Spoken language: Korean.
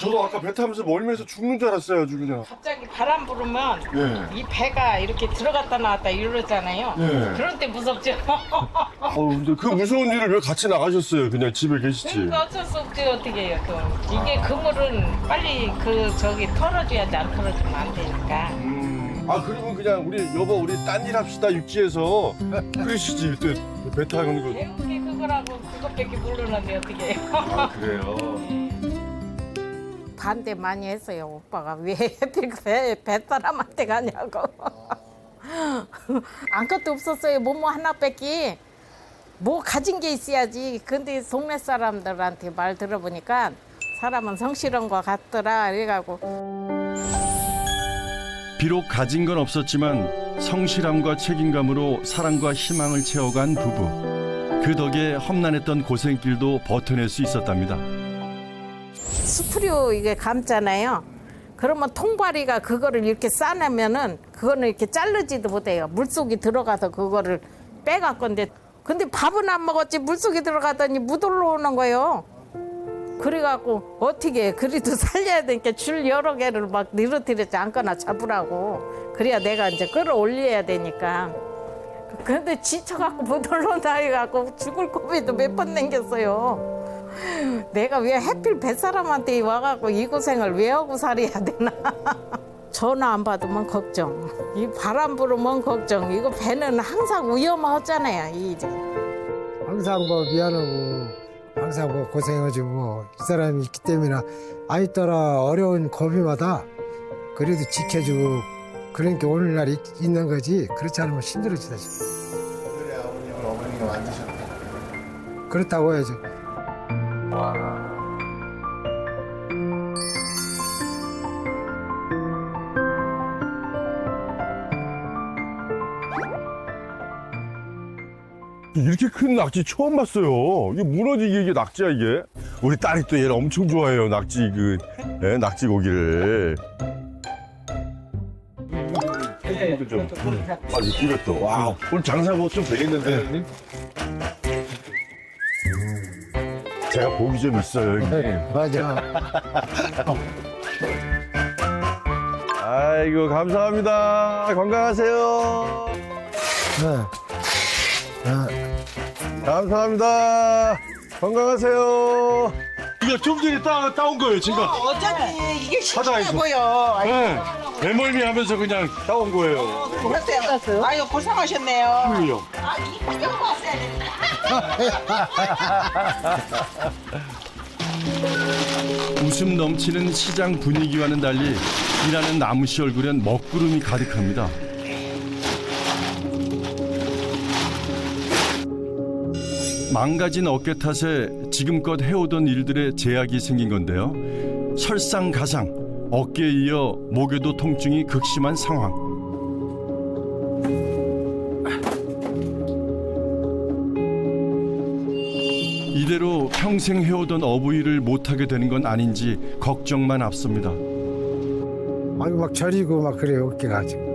저도 아까 배 타면서 멀미해서 죽는 줄 알았어요, 아주 그냥. 갑자기 바람 불으면 예. 이 배가 이렇게 들어갔다 나왔다 이러잖아요. 네. 그럴 때 무섭죠. 어, 근데 그 무서운 일을 왜 같이 나가셨어요? 그냥 집에 계시지. 그러니까 어쩔 수 없지 어떻게 해요 또. 이게 그물은 빨리 그 저기 털어줘야지 안 털어주면 안 되니까. 음. 아, 그러면 그냥 우리 여보 우리 딴 일 합시다 육지에서 그러시지 그때 배 타는 거. 배우기 그거라고 그것밖에 모르는데 어떻게 해요. 아, 그래요. 반대 많이 했어요 오빠가 왜 하필 그 배, 배 사람한테 가냐고. 아무것도 없었어요 뭐뭐 하나 뺏기. 뭐 가진 게 있어야지. 근데 동네 사람들한테 말 들어보니까 사람은 성실한 것 같더라. 이래가고 비록 가진 건 없었지만 성실함과 책임감으로 사랑과 희망을 채워간 부부. 그 덕에 험난했던 고생길도 버텨낼 수 있었답니다. 스프리오 이게 감잖아요. 그러면 통발이가 그거를 이렇게 싸내면은 그거는 이렇게 자르지도 못해요. 물속에 들어가서 그거를 빼갈 건데 근데 밥은 안 먹었지 물속에 들어가더니 못 올라오는 거예요. 그래갖고 어떻게 해. 그래도 살려야 되니까 줄 여러 개를 막 늘어뜨리지 않거나 잡으라고 그래야 내가 이제 끌어올려야 되니까 근데 지쳐갖고 못 올라온다 해갖고 죽을 고비도 몇 번 남겼어요. 내가 왜 하필 뱃사람한테 와갖고 이 고생을 왜 하고 살아야 되나. 전화 안 받으면 걱정. 이 바람 불으면 걱정. 이거 배는 항상 위험하잖아요. 이제. 항상 뭐 미안하고 항상 뭐 고생해주고 이 사람이 있기 때문에 아이 따라 어려운 고비마다 그래도 지켜주고 그러니까 오늘날 있, 있는 거지 그렇지 않으면 힘들어지다 오늘의 아버님을 어머니가 만드셨다. 그렇다고 해야죠 이렇게 큰 낙지 처음 봤어요. 이게 무너지게 이게 낙지야 이게. 우리 딸이 또 얘를 엄청 좋아해요 낙지 그 예, 낙지 고기를. 좀. 아 이거 또. 와 오늘 장사 뭐좀 되겠는데. 제가 복이 좀 있어요 형님. 맞아 아이고 감사합니다. 건강하세요. 네. 네. 감사합니다. 건강하세요. 이거 좀 전에 따, 따온 거예요, 제가. 어쩐지 이게 바다에서. 신기하고요. 네. 애멀미 하면서 그냥 따온 거예요. 그랬어요. 아유 고생하셨네요. 그래요. 아 이거 왔어야 된다. 웃음 넘치는 시장 분위기와는 달리 일하는 나무 씨 얼굴엔 먹구름이 가득합니다. 망가진 어깨 탓에 지금껏 해오던 일들에 제약이 생긴 건데요. 설상가상 어깨에 이어 목에도 통증이 극심한 상황. 이대로 평생 해오던 어부일을 못하게 되는 건 아닌지 걱정만 앞섭니다. 아니 막 저리고 막 그래요 어깨가 지금